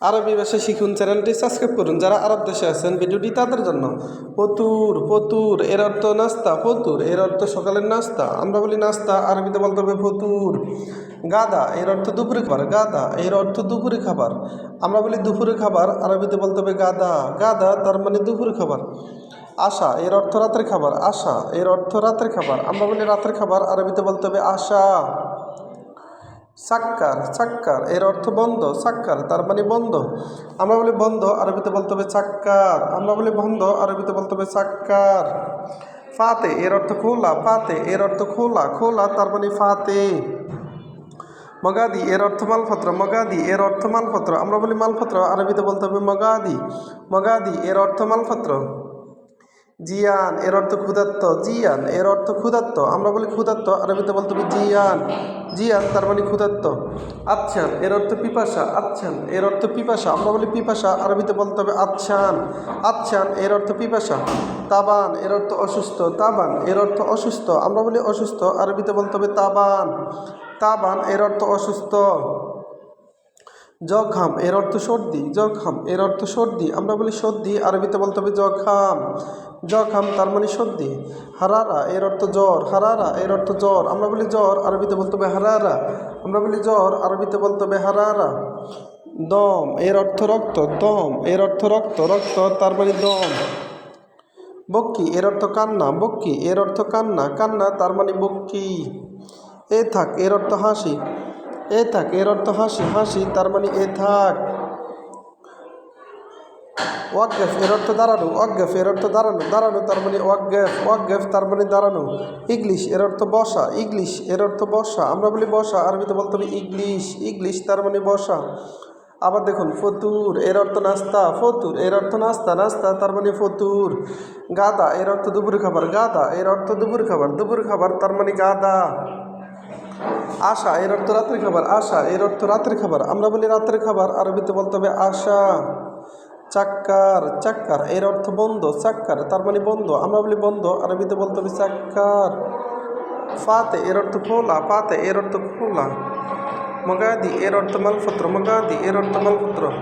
আরবি ভাষা শিখুন চ্যানেলটি সাবস্ক্রাইব করুন। যারা আরব দেশে আছেন, ভিডিওটি তাদের জন্য। পতুর পতুর এর অর্থ নাস্তা পতুর এর অর্থ সকালের নাস্তা। আমরা বলি নাস্তা, আরবিতে বলতে হবে ফতুর। গাদা, এর অর্থ দুপুরে খাবার। গাদা, এর অর্থ দুপুরে খাবার। আমরা বলি দুপুরে খাবার, আরবিতে বলতে হবে গাদা। গাদা তার মানে দুপুরে খাবার। আশা, এর অর্থ রাতের খাবার। আশা, এর অর্থ রাতের খাবার। আমরা বলি রাতের খাবার, আরবিতে বলতে হবে আশা। সাক্কার সাক্কার, এর অর্থ বন্ধ, সাক্কার, তার মানে বন্ধ। আমরা বলি বন্ধ, আরবিতে বলতে হবে চাক্কার আমরা বলি বন্ধ, আরবিতে বলতে হবে চাক্কার ফাতে, এর অর্থ খোলা, ফাতে, এর অর্থ খোলা খোলা, তার মানে ফাতে। মগাদি, এর অর্থ মালপত্র, মগাদি, এর অর্থ মালপত্র। আমরা বলি মালপত্র, আরবিতে বলতে হবে মগাদি। মগাদি, এর অর্থ মালপত্র। জিয়ান, এর অর্থ ক্ষুধাত্ত জিয়ান, এর অর্থ ক্ষুধাত্ত আমরা বলি ক্ষুধাত্ত আরবিতে বলতে হবে জিয়ান। জিয়ান, তার মানে ক্ষুধাত্ত আচ্ছান, এর অর্থ পিপাসা। আচ্ছান, এর অর্থ পিপাসা। আমরা বলি পিপাসা, আরবিতে বলতে হবে আচ্ছান। আচ্ছান, এর অর্থ পিপাসা। তাবান, এর অর্থ অসুস্থ। তাবান, এর অর্থ অসুস্থ। আমরা বলি অসুস্থ, আরবিতে বলতে হবে তাবান। তাবান, এর অর্থ অসুস্থ। জখাম এর অর্থ সর্দি জখাম এর অর্থ সর্দি। আমরা বলি সর্দি, আরবিতে বলতে হবে জখাম জখাম তার মানে সর্দি। হারারা, এর অর্থ জ্বর। হারারা, এর অর্থ জ্বর। আমরা বলি জ্বর, আরবিতে বলতে হবে হারারা। আমরা বলি জ্বর, আরবিতে বলতে হবে হারারা। দম, এর অর্থ রক্ত। দম, এর অর্থ রক্ত। রক্ত তার মানে দম। বক্কি, এর অর্থ কান্না। বক্কি, এর অর্থ কান্না। কান্না তার মানে বক্কি। এ থাক, এর অর্থ হাসি। এ থাক, এর অর্থ হাসি হাসি, তার মানে এ থাক। ওয়াকগেফ এর অর্থ দাঁড়ানো ওয়াকগেফ এর অর্থ দাঁড়ানো দাঁড়ানো তার মানে ওয়াকগেফ ওয়াকগেফ তার মানে দাঁড়ানো। ইংলিশ, এর অর্থ বসা, ইংলিশ, এর অর্থ বসা। আমরা বলি বসা, আরবিতে বলতে হবে ইংলিশ ইংলিশ তার মানে বসা। আবার দেখুন, ফতুর, এর অর্থ নাস্তা, ফতুর, এর অর্থ নাস্তা নাস্তা তার মানে ফতুর। গাদা, এর অর্থ দুপুর খাবার, গাদা, এর অর্থ দুপুর খাবার দুপুর খাবার তার মানে গাদা। আশা, এর অর্থ রাত্রে খাবার। আশা, এর অর্থ রাত্রে খাবার। আমরা বলি রাত্রে খাবার, আরবিতে বলতে হবে আশা। চাক্কার চাক্কার, এর অর্থ বন্ধ, চাক্কার, তার মানে বন্ধ। আমরা বলি বন্ধ, আরবিতে বলতে হবে চাক্কার। ফাতে, এর অর্থ খোলা। পাতে এর অর্থ খোলা। মগাদি, এর অর্থ মালপত্র। মগাদি, এর অর্থ মালপত্র।